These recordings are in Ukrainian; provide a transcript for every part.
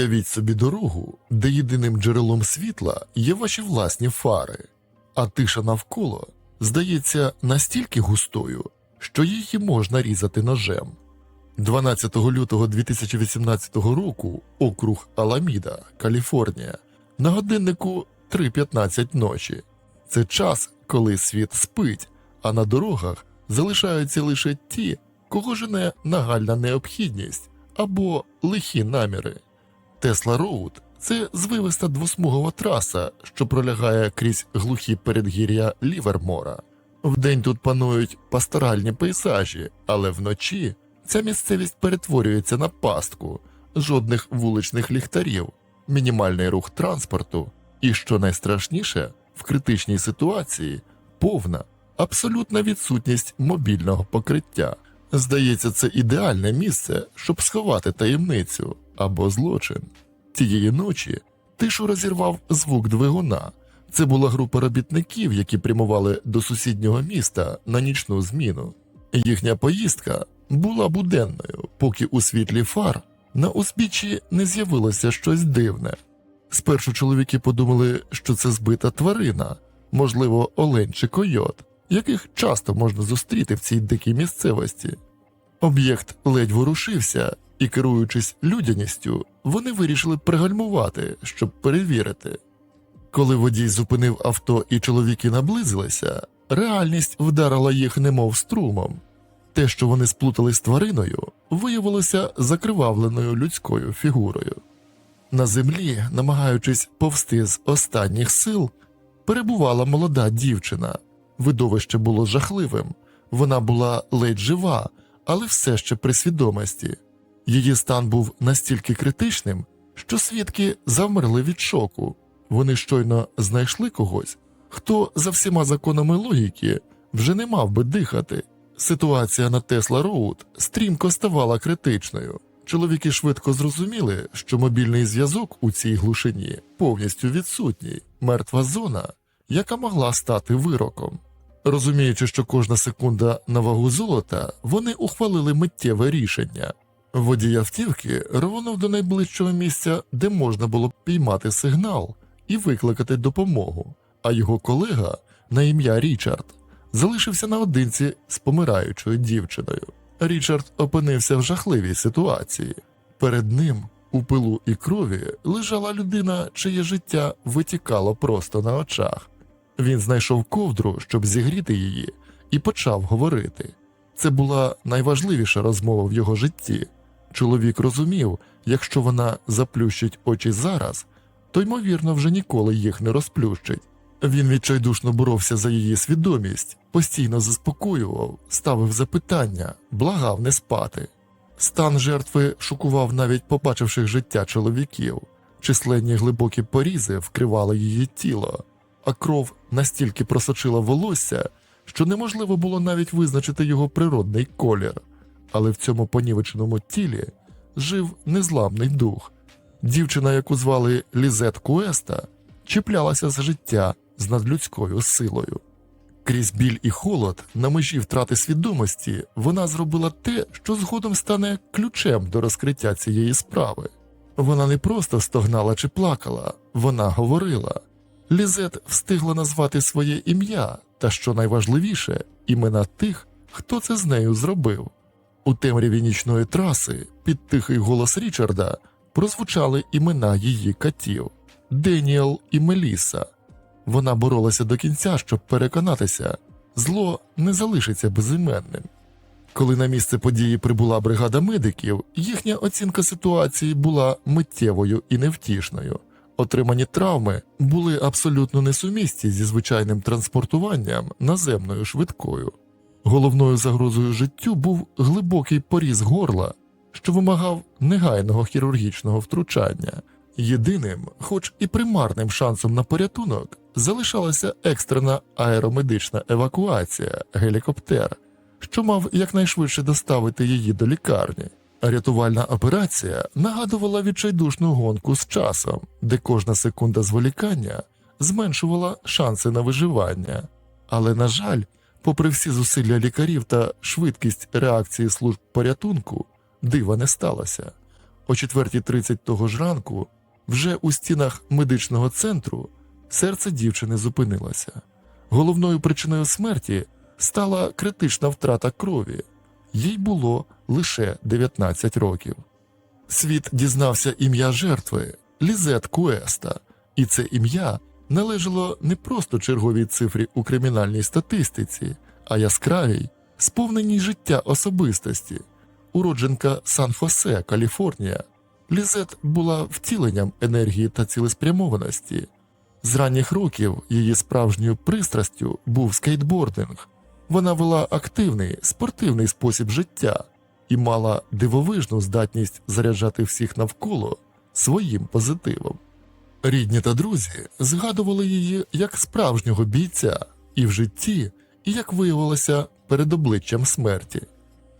Уявіть собі дорогу, де єдиним джерелом світла є ваші власні фари, а тиша навколо здається настільки густою, що її можна різати ножем. 12 лютого 2018 року округ Аламіда, Каліфорнія, на годиннику 3.15 ночі. Це час, коли світ спить, а на дорогах залишаються лише ті, кого жене нагальна необхідність або лихі наміри. Тесла Роуд це звивиста двосмугова траса, що пролягає крізь глухі передгір'я Лівермора. Вдень тут панують пасторальні пейсажі, але вночі ця місцевість перетворюється на пастку, жодних вуличних ліхтарів, мінімальний рух транспорту і, що найстрашніше, в критичній ситуації повна, абсолютна відсутність мобільного покриття. Здається, це ідеальне місце, щоб сховати таємницю або злочин. Тієї ночі тишу розірвав звук двигуна. Це була група робітників, які прямували до сусіднього міста на нічну зміну. Їхня поїздка була буденною, поки у світлі фар на узбіччі не з'явилося щось дивне. Спершу чоловіки подумали, що це збита тварина, можливо, олень чи койот, яких часто можна зустріти в цій дикій місцевості. Об'єкт ледь ворушився, і, керуючись людяністю, вони вирішили пригальмувати, щоб перевірити. Коли водій зупинив авто і чоловіки наблизилися, реальність вдарила їх немов струмом. Те, що вони сплутали з твариною, виявилося закривавленою людською фігурою. На землі, намагаючись повсти з останніх сил, перебувала молода дівчина. Видовище було жахливим, вона була ледь жива, але все ще при свідомості. Її стан був настільки критичним, що свідки завмерли від шоку. Вони щойно знайшли когось, хто за всіма законами логіки вже не мав би дихати. Ситуація на Тесла Роуд стрімко ставала критичною. Чоловіки швидко зрозуміли, що мобільний зв'язок у цій глушині повністю відсутній, мертва зона, яка могла стати вироком. Розуміючи, що кожна секунда на вагу золота, вони ухвалили миттєве рішення. Водій автівки рвонув до найближчого місця, де можна було піймати сигнал і викликати допомогу, а його колега на ім'я Річард залишився наодинці з помираючою дівчиною. Річард опинився в жахливій ситуації. Перед ним у пилу і крові лежала людина, чиє життя витікало просто на очах. Він знайшов ковдру, щоб зігріти її, і почав говорити. Це була найважливіша розмова в його житті. Чоловік розумів, якщо вона заплющить очі зараз, то ймовірно вже ніколи їх не розплющить. Він відчайдушно боровся за її свідомість, постійно заспокоював, ставив запитання, благав не спати. Стан жертви шокував навіть побачивших життя чоловіків, численні глибокі порізи вкривали її тіло, а кров настільки просочила волосся, що неможливо було навіть визначити його природний колір. Але в цьому понівеченому тілі жив незламний дух. Дівчина, яку звали Лізет Куеста, чіплялася за життя з надлюдською силою. Крізь біль і холод, на межі втрати свідомості, вона зробила те, що згодом стане ключем до розкриття цієї справи. Вона не просто стогнала чи плакала, вона говорила. Лізет встигла назвати своє ім'я та, що найважливіше, імена тих, хто це з нею зробив. У темряві нічної траси під тихий голос Річарда прозвучали імена її катів Деніел і Меліса. Вона боролася до кінця, щоб переконатися, зло не залишиться безіменним. Коли на місце події прибула бригада медиків, їхня оцінка ситуації була миттєвою і невтішною. Отримані травми були абсолютно несумісті зі звичайним транспортуванням наземною швидкою. Головною загрозою життю був глибокий поріз горла, що вимагав негайного хірургічного втручання. Єдиним, хоч і примарним шансом на порятунок, залишалася екстрена аеромедична евакуація гелікоптер, що мав якнайшвидше доставити її до лікарні. Рятувальна операція нагадувала відчайдушну гонку з часом, де кожна секунда зволікання зменшувала шанси на виживання. Але, на жаль, попри всі зусилля лікарів та швидкість реакції служб порятунку, дива не сталося. О 4.30 того ж ранку, вже у стінах медичного центру, серце дівчини зупинилося. Головною причиною смерті стала критична втрата крові. Їй було лише 19 років. Світ дізнався ім'я жертви Лізет Куеста, і це ім'я належало не просто черговій цифрі у кримінальній статистиці, а яскравій, сповненій життя особистості. Уродженка Сан-Хосе, Каліфорнія, Лізет була втіленням енергії та цілеспрямованості. З ранніх років її справжньою пристрастю був скейтбординг. Вона вела активний спортивний спосіб життя і мала дивовижну здатність заряджати всіх навколо своїм позитивом. Рідні та друзі згадували її як справжнього бійця і в житті, і як виявилося перед обличчям смерті.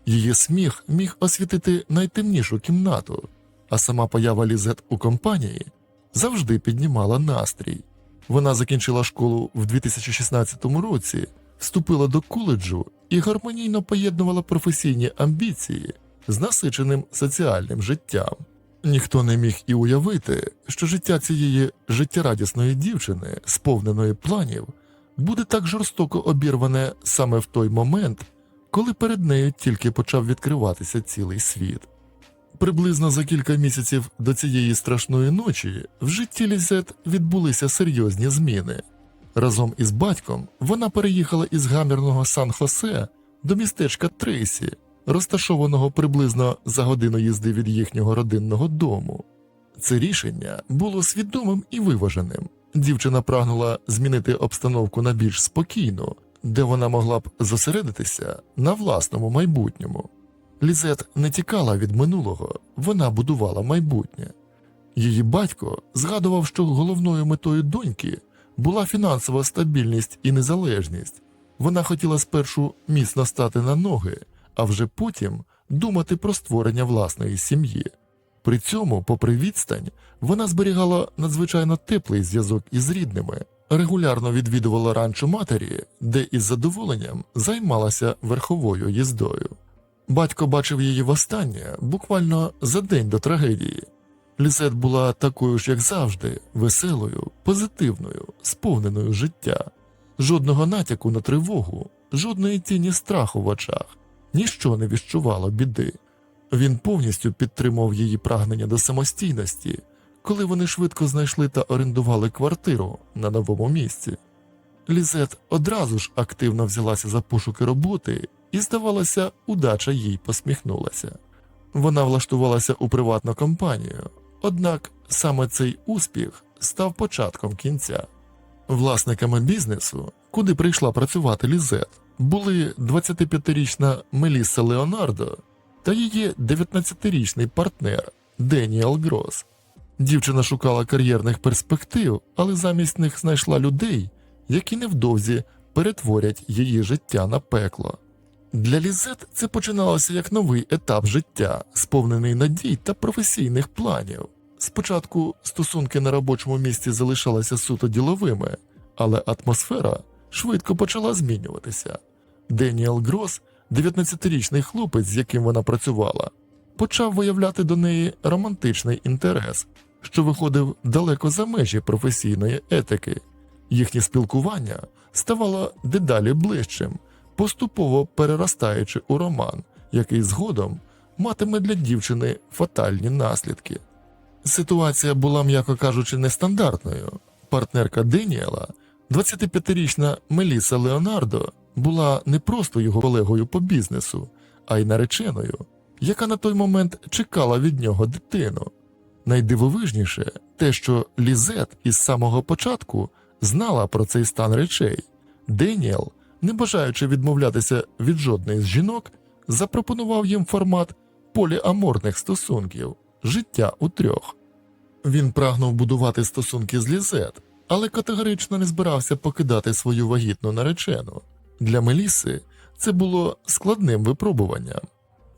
Її сміх міг освітити найтемнішу кімнату, а сама поява Лізет у компанії завжди піднімала настрій. Вона закінчила школу в 2016 році, вступила до коледжу і гармонійно поєднувала професійні амбіції з насиченим соціальним життям. Ніхто не міг і уявити, що життя цієї життєрадісної дівчини, сповненої планів, буде так жорстоко обірване саме в той момент, коли перед нею тільки почав відкриватися цілий світ. Приблизно за кілька місяців до цієї страшної ночі в житті Лізет відбулися серйозні зміни. Разом із батьком вона переїхала із гамірного Сан-Хосе до містечка Трейсі, розташованого приблизно за годину їзди від їхнього родинного дому. Це рішення було свідомим і виваженим. Дівчина прагнула змінити обстановку на більш спокійну, де вона могла б зосередитися на власному майбутньому. Лізет не тікала від минулого, вона будувала майбутнє. Її батько згадував, що головною метою доньки була фінансова стабільність і незалежність. Вона хотіла спершу міцно стати на ноги, а вже потім думати про створення власної сім'ї. При цьому, попри відстань, вона зберігала надзвичайно теплий зв'язок із рідними, регулярно відвідувала ранчо матері, де із задоволенням займалася верховою їздою. Батько бачив її востаннє буквально за день до трагедії. Лізет була такою ж, як завжди, веселою, позитивною, сповненою життя, жодного натяку на тривогу, жодної тіні страху в очах, ніщо не відчувало біди. Він повністю підтримував її прагнення до самостійності, коли вони швидко знайшли та орендували квартиру на новому місці. Лізет одразу ж активно взялася за пошуки роботи, і, здавалося, удача їй посміхнулася. Вона влаштувалася у приватну компанію, однак саме цей успіх став початком кінця. Власниками бізнесу, куди прийшла працювати Лізет, були 25-річна Мелісса Леонардо та її 19-річний партнер Деніел Грос. Дівчина шукала кар'єрних перспектив, але замість них знайшла людей, які невдовзі перетворять її життя на пекло. Для Лізет це починалося як новий етап життя, сповнений надій та професійних планів. Спочатку стосунки на робочому місці залишалися суто діловими, але атмосфера швидко почала змінюватися. Деніел Грос, 19-річний хлопець, з яким вона працювала, почав виявляти до неї романтичний інтерес, що виходив далеко за межі професійної етики. Їхнє спілкування ставало дедалі ближчим, поступово переростаючи у роман, який згодом матиме для дівчини фатальні наслідки. Ситуація була, м'яко кажучи, нестандартною. Партнерка Деніела, 25-річна Меліса Леонардо, була не просто його колегою по бізнесу, а й нареченою, яка на той момент чекала від нього дитину. Найдивовижніше те, що Лізет із самого початку знала про цей стан речей. Деніел, не бажаючи відмовлятися від жодної з жінок, запропонував їм формат поліаморних стосунків життя у трьох. Він прагнув будувати стосунки з Лізет, але категорично не збирався покидати свою вагітну наречену. Для Меліси це було складним випробуванням.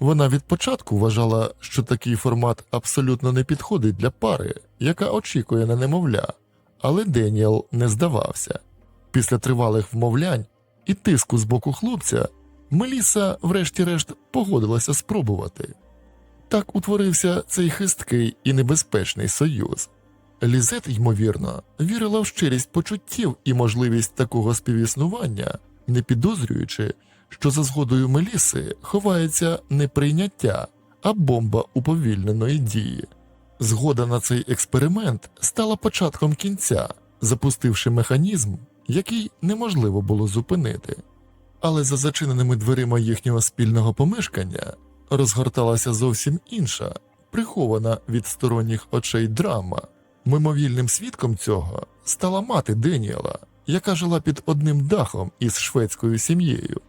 Вона від початку вважала, що такий формат абсолютно не підходить для пари, яка очікує на немовля, але Деніел не здавався. Після тривалих вмовлянь і тиску з боку хлопця, Меліса, врешті-решт, погодилася спробувати. Так утворився цей хисткий і небезпечний союз. Лізет, ймовірно, вірила в щирість почуттів і можливість такого співіснування, не підозрюючи, що за згодою Меліси ховається не прийняття, а бомба уповільненої дії. Згода на цей експеримент стала початком кінця, запустивши механізм, який неможливо було зупинити. Але за зачиненими дверима їхнього спільного помешкання розгорталася зовсім інша, прихована від сторонніх очей драма. Мимовільним свідком цього стала мати Деніела, яка жила під одним дахом із шведською сім'єю.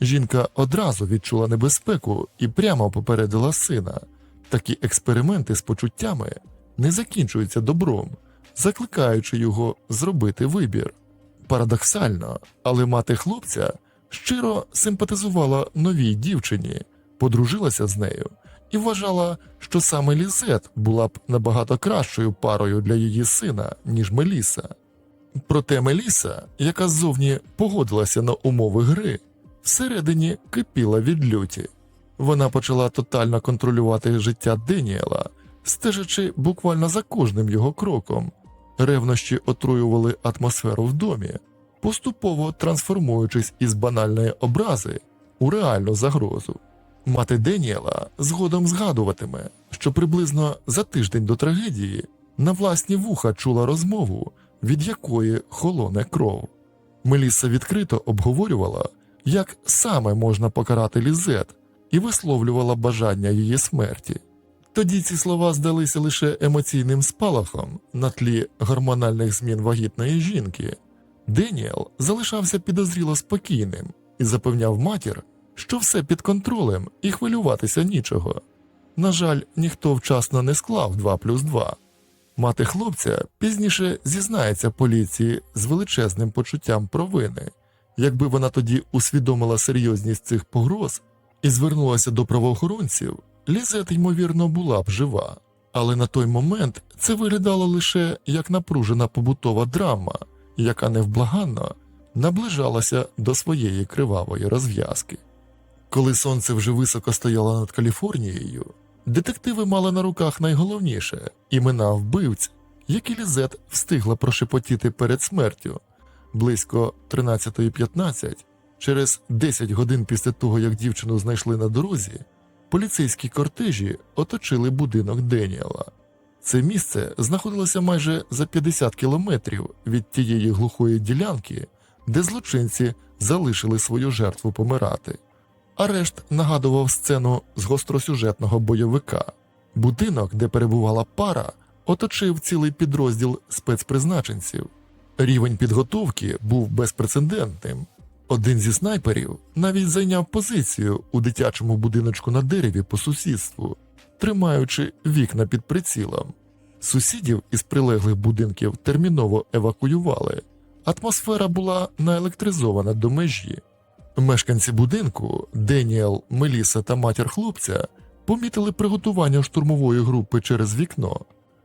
Жінка одразу відчула небезпеку і прямо попередила сина. Такі експерименти з почуттями не закінчуються добром, закликаючи його зробити вибір. Парадоксально, але мати хлопця щиро симпатизувала новій дівчині, подружилася з нею і вважала, що саме Лізет була б набагато кращою парою для її сина, ніж Меліса. Проте Меліса, яка ззовні погодилася на умови гри, всередині кипіла від люті. Вона почала тотально контролювати життя Деніела, стежачи буквально за кожним його кроком. Ревнощі отруювали атмосферу в домі, поступово трансформуючись із банальної образи у реальну загрозу. Мати Деніела згодом згадуватиме, що приблизно за тиждень до трагедії на власні вуха чула розмову, від якої холоне кров. Меліса відкрито обговорювала, як саме можна покарати Лізет, і висловлювала бажання її смерті. Тоді ці слова здалися лише емоційним спалахом на тлі гормональних змін вагітної жінки. Деніел залишався підозріло спокійним і запевняв матір, що все під контролем і хвилюватися нічого. На жаль, ніхто вчасно не склав 2 плюс 2. Мати хлопця пізніше зізнається поліції з величезним почуттям провини. Якби вона тоді усвідомила серйозність цих погроз і звернулася до правоохоронців, Лізет, ймовірно, була б жива. Але на той момент це виглядало лише як напружена побутова драма, яка невблаганно наближалася до своєї кривавої розв'язки. Коли сонце вже високо стояло над Каліфорнією, детективи мали на руках найголовніше імена вбивць, які Лізет встигла прошепотіти перед смертю. Близько 13.15, через 10 годин після того, як дівчину знайшли на дорозі, поліцейські кортежі оточили будинок Деніела. Це місце знаходилося майже за 50 кілометрів від тієї глухої ділянки, де злочинці залишили свою жертву помирати. Арешт нагадував сцену з гостросюжетного бойовика. Будинок, де перебувала пара, оточив цілий підрозділ спецпризначенців. Рівень підготовки був безпрецедентним. Один зі снайперів навіть зайняв позицію у дитячому будиночку на дереві по сусідству, тримаючи вікна під прицілом. Сусідів із прилеглих будинків терміново евакуювали. Атмосфера була наелектризована до межі. Мешканці будинку Деніел, Меліса та матір хлопця помітили приготування штурмової групи через вікно.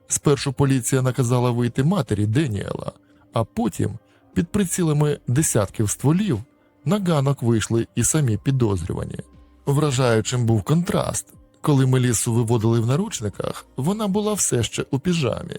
Спершу поліція наказала вийти матері Деніела, а потім, під прицілами десятків стволів, на ганок вийшли і самі підозрювані. Вражаючим був контраст. Коли Мелісу виводили в наручниках, вона була все ще у піжамі.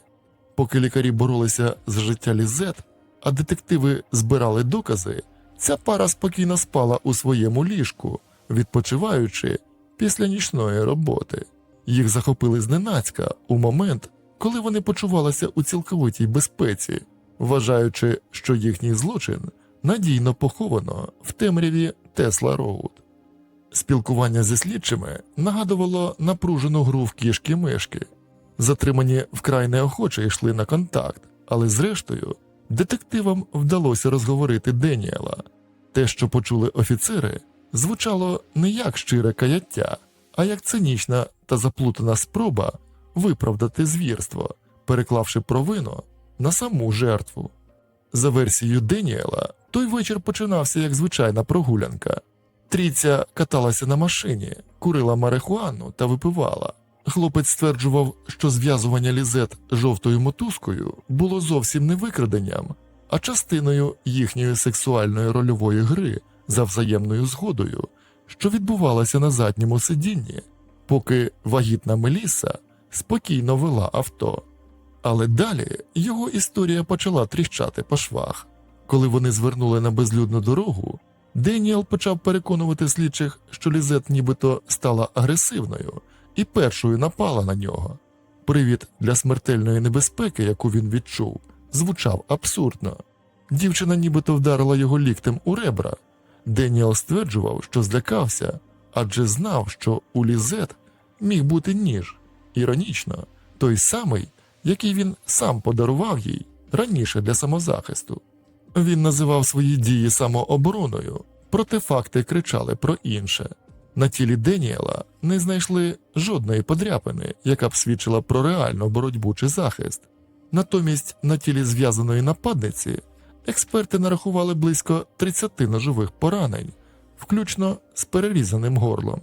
Поки лікарі боролися за життя Лізет, а детективи збирали докази, ця пара спокійно спала у своєму ліжку, відпочиваючи після нічної роботи. Їх захопили зненацька у момент, коли вони почувалися у цілковитій безпеці, вважаючи, що їхній злочин надійно поховано в темряві Тесла Роуд. Спілкування зі слідчими нагадувало напружену гру в кішки мишки. Затримані вкрай неохоче йшли на контакт, але зрештою детективам вдалося розговорити Деніела. Те, що почули офіцери, звучало не як щире каяття, а як цинічна та заплутана спроба виправдати звірство, переклавши провину на саму жертву. За версією Деніела, той вечір починався як звичайна прогулянка. Трійця каталася на машині, курила марихуану та випивала. Хлопець стверджував, що зв'язування лізет жовтою мотузкою було зовсім не викраденням, а частиною їхньої сексуальної рольової гри за взаємною згодою, що відбувалася на задньому сидінні поки вагітна Меліса спокійно вела авто. Але далі його історія почала тріщати по швах. Коли вони звернули на безлюдну дорогу, Деніел почав переконувати слідчих, що Лізет нібито стала агресивною і першою напала на нього. Привід для смертельної небезпеки, яку він відчув, звучав абсурдно. Дівчина нібито вдарила його ліктем у ребра. Деніел стверджував, що злякався, адже знав, що у Лізет міг бути ніж. Іронічно, той самий, який він сам подарував їй раніше для самозахисту. Він називав свої дії самообороною, проте факти кричали про інше. На тілі Деніела не знайшли жодної подряпини, яка б свідчила про реальну боротьбу чи захист. Натомість на тілі зв'язаної нападниці експерти нарахували близько 30 ножових поранень, включно з перерізаним горлом.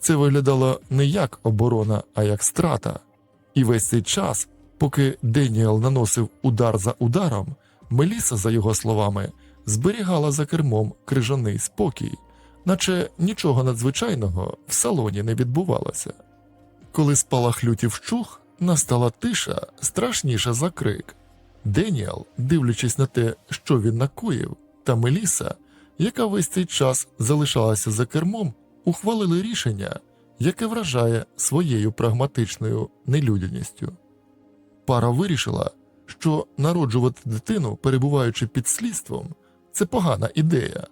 Це виглядало не як оборона, а як страта. І весь цей час, поки Деніел наносив удар за ударом, Меліса, за його словами, зберігала за кермом крижаний спокій, наче нічого надзвичайного в салоні не відбувалося. Коли спалах люті вщух, настала тиша страшніша за крик. Деніел, дивлячись на те, що він накоїв, та Меліса, яка весь цей час залишалася за кермом, ухвалили рішення, яке вражає своєю прагматичною нелюдяністю. Пара вирішила, що народжувати дитину, перебуваючи під слідством, це погана ідея,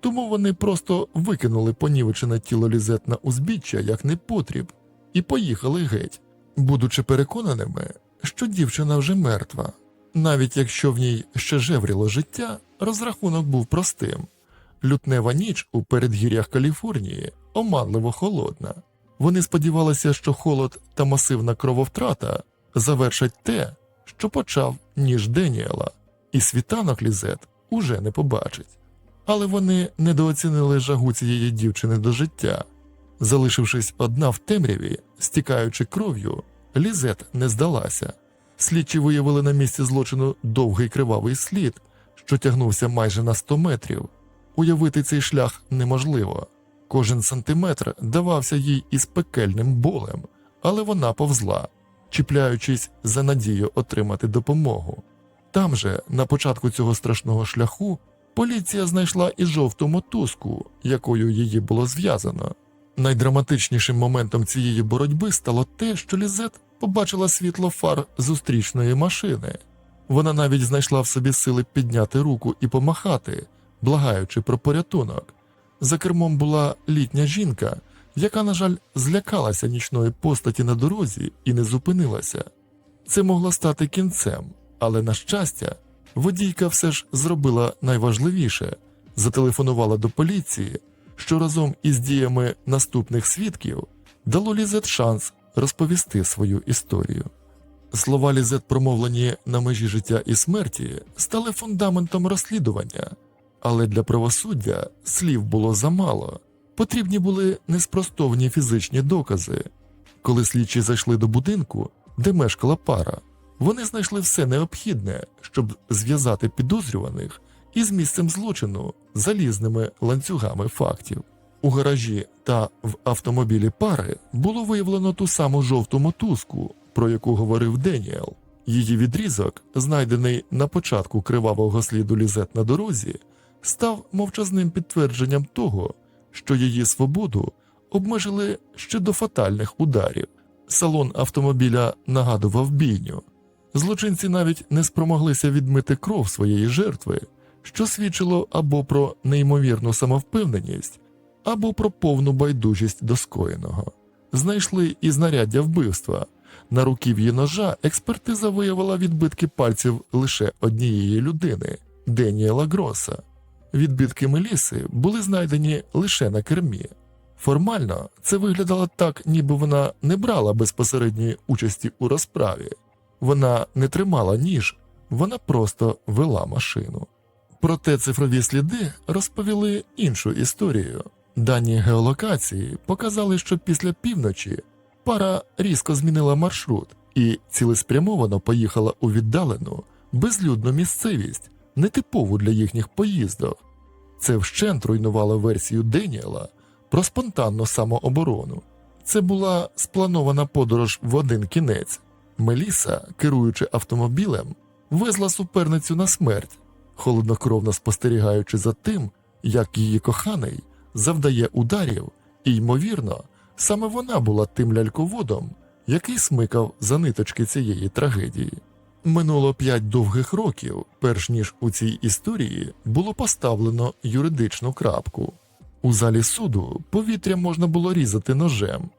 тому вони просто викинули понівечене тіло Лізет на узбіччя як непотріб і поїхали геть, будучи переконаними, що дівчина вже мертва. Навіть якщо в ній ще жевріло життя, розрахунок був простим. Лютнева ніч у передгір'ях Каліфорнії оманливо холодна. Вони сподівалися, що холод та масивна крововтрата завершать те, що почав ніж Деніела, і світанок Лізет уже не побачить. Але вони недооцінили жагу цієї дівчини до життя. Залишившись одна в темряві, стікаючи кров'ю, Лізет не здалася. Слідчі виявили на місці злочину довгий кривавий слід, що тягнувся майже на 100 метрів. Уявити цей шлях неможливо. Кожен сантиметр давався їй із пекельним болем, але вона повзла, чіпляючись за надію отримати допомогу. Там же, на початку цього страшного шляху, поліція знайшла і жовту мотузку, якою її було зв'язано. Найдраматичнішим моментом цієї боротьби стало те, що Лізет побачила світло фар зустрічної машини. Вона навіть знайшла в собі сили підняти руку і помахати, благаючи про порятунок. За кермом була літня жінка, яка, на жаль, злякалася нічної постаті на дорозі і не зупинилася. Це могло стати кінцем, але, на щастя, водійка все ж зробила найважливіше зателефонувала до поліції, що разом із діями наступних свідків дало Лізет шанс розповісти свою історію. Слова Лізет, промовлені на межі життя і смерті, стали фундаментом розслідування, але для правосуддя слів було замало. Потрібні були неспростовні фізичні докази. Коли слідчі зайшли до будинку, де мешкала пара, вони знайшли все необхідне, щоб зв'язати підозрюваних із місцем злочину залізними ланцюгами фактів. У гаражі та в автомобілі пари було виявлено ту саму жовту мотузку, про яку говорив Деніел. Її відрізок, знайдений на початку кривавого сліду лізет на дорозі, став мовчазним підтвердженням того, що її свободу обмежили ще до фатальних ударів. Салон автомобіля нагадував бійню. Злочинці навіть не спромоглися відмити кров своєї жертви, що свідчило або про неймовірну самовпевненість, або про повну байдужість до скоєного. Знайшли і знаряддя вбивства. На руків'ї ножа експертиза виявила відбитки пальців лише однієї людини Деніела Гроса. Відбитки Меліси були знайдені лише на кермі. Формально це виглядало так, ніби вона не брала безпосередньої участі у розправі, вона не тримала ніж, вона просто вела машину. Проте цифрові сліди розповіли іншу історію. Дані геолокації показали, що після півночі пара різко змінила маршрут і цілеспрямовано поїхала у віддалену, безлюдну місцевість, нетипову для їхніх поїздок. Це вщент руйнувало версію Деніела про спонтанну самооборону. Це була спланована подорож в один кінець. Меліса, керуючи автомобілем, везла суперницю на смерть, холоднокровно спостерігаючи за тим, як її коханий завдає ударів, і, ймовірно, саме вона була тим ляльководом, який смикав за ниточки цієї трагедії. Минуло п'ять довгих років, перш ніж у цій історії було поставлено юридичну крапку. У залі суду повітря можна було різати ножем.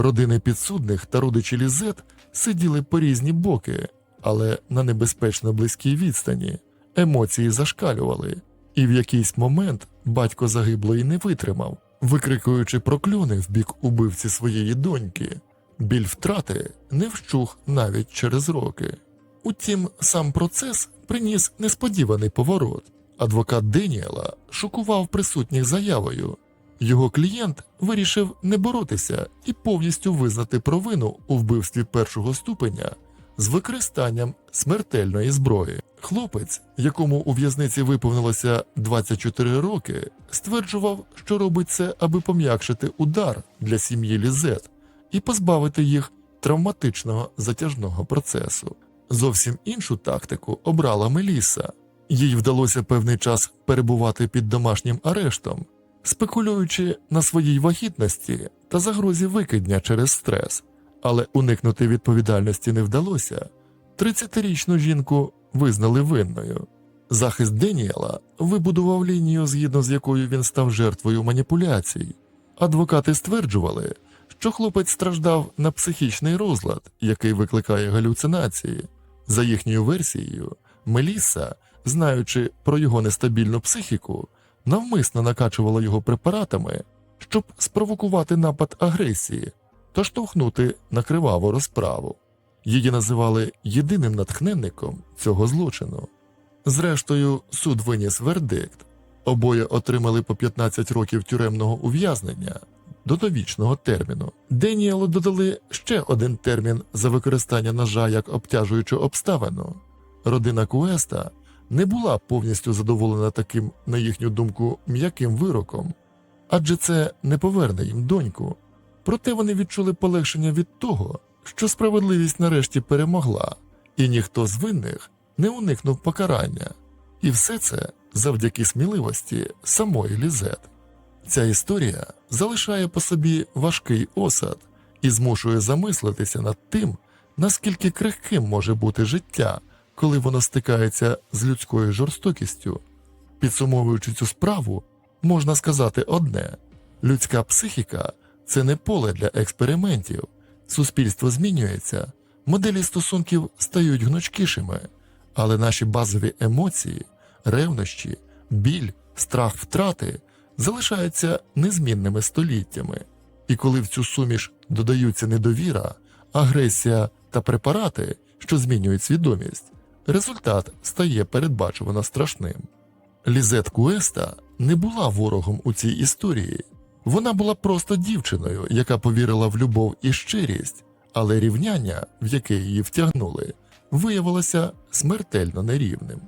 Родини підсудних та родичі Лізет сиділи по різні боки, але на небезпечно близькій відстані емоції зашкалювали, і в якийсь момент батько загиблої не витримав, викрикуючи прокльони в бік убивці своєї доньки. Біль втрати не вщух навіть через роки. Утім, сам процес приніс несподіваний поворот. Адвокат Деніела шокував присутніх заявою. Його клієнт вирішив не боротися і повністю визнати провину у вбивстві першого ступеня з використанням смертельної зброї. Хлопець, якому у в'язниці виповнилося 24 роки, стверджував, що робить це, аби пом'якшити удар для сім'ї Лізет і позбавити їх травматичного затяжного процесу. Зовсім іншу тактику обрала Меліса. Їй вдалося певний час перебувати під домашнім арештом, спекулюючи на своїй вагітності та загрозі викидня через стрес, але уникнути відповідальності не вдалося. 30-річну жінку визнали винною. Захист Деніела вибудував лінію, згідно з якою він став жертвою маніпуляцій. Адвокати стверджували, що хлопець страждав на психічний розлад, який викликає галюцинації. За їхньою версією, Мелісса, знаючи про його нестабільну психіку, навмисно накачувала його препаратами, щоб спровокувати напад агресії та штовхнути на криваву розправу. Її називали єдиним натхненником цього злочину. Зрештою, суд виніс вердикт. Обоє отримали по 15 років тюремного ув'язнення до довічного терміну. Деніелу додали ще один термін за використання ножа як обтяжуючу обставину. Родина Куеста не була повністю задоволена таким, на їхню думку, м'яким вироком, адже це не поверне їм доньку. Проте вони відчули полегшення від того, що справедливість нарешті перемогла, і ніхто з винних не уникнув покарання. І все це завдяки сміливості самої Лізет. Ця історія залишає по собі важкий осад і змушує замислитися над тим, наскільки крихким може бути життя, коли воно стикається з людською жорстокістю. Підсумовуючи цю справу, можна сказати одне: людська психіка це не поле для експериментів, суспільство змінюється, моделі стосунків стають гнучкішими, але наші базові емоції, ревнощі, біль, страх втрати залишаються незмінними століттями. І коли в цю суміш додаються недовіра, агресія та препарати, що змінюють свідомість, результат стає передбачувано страшним. Лізет Куеста не була ворогом у цій історії. Вона була просто дівчиною, яка повірила в любов і щирість, але рівняння, в яке її втягнули, виявилося смертельно нерівним.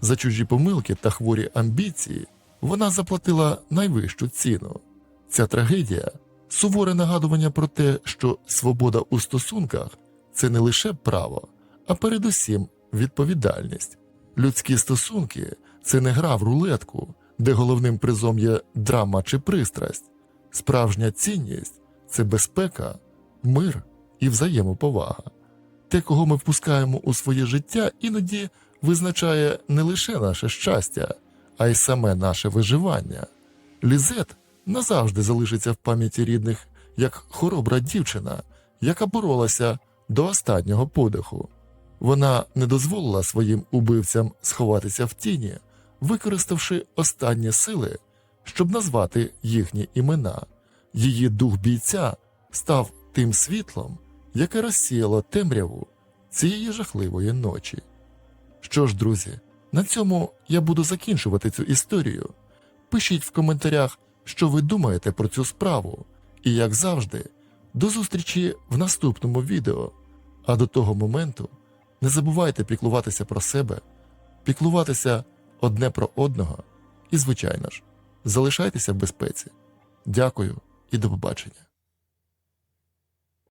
За чужі помилки та хворі амбіції вона заплатила найвищу ціну. Ця трагедія суворе нагадування про те, що свобода у стосунках це не лише право, а передусім відповідальність. Людські стосунки це не гра в рулетку, де головним призом є драма чи пристрасть. Справжня цінність це безпека, мир і взаємоповага. Те, кого ми впускаємо у своє життя, іноді визначає не лише наше щастя, а й саме наше виживання. Лізет назавжди залишиться в пам'яті рідних як хоробра дівчина, яка боролася до останнього подиху. Вона не дозволила своїм убивцям сховатися в тіні, використавши останні сили, щоб назвати їхні імена. Її дух бійця став тим світлом, яке розсіяло темряву цієї жахливої ночі. Що ж, друзі, на цьому я буду закінчувати цю історію. Пишіть в коментарях, що ви думаєте про цю справу, і, як завжди, до зустрічі в наступному відео. А до того моменту не забувайте піклуватися про себе, піклуватися одне про одного і, звичайно ж, залишайтеся в безпеці. Дякую і до побачення.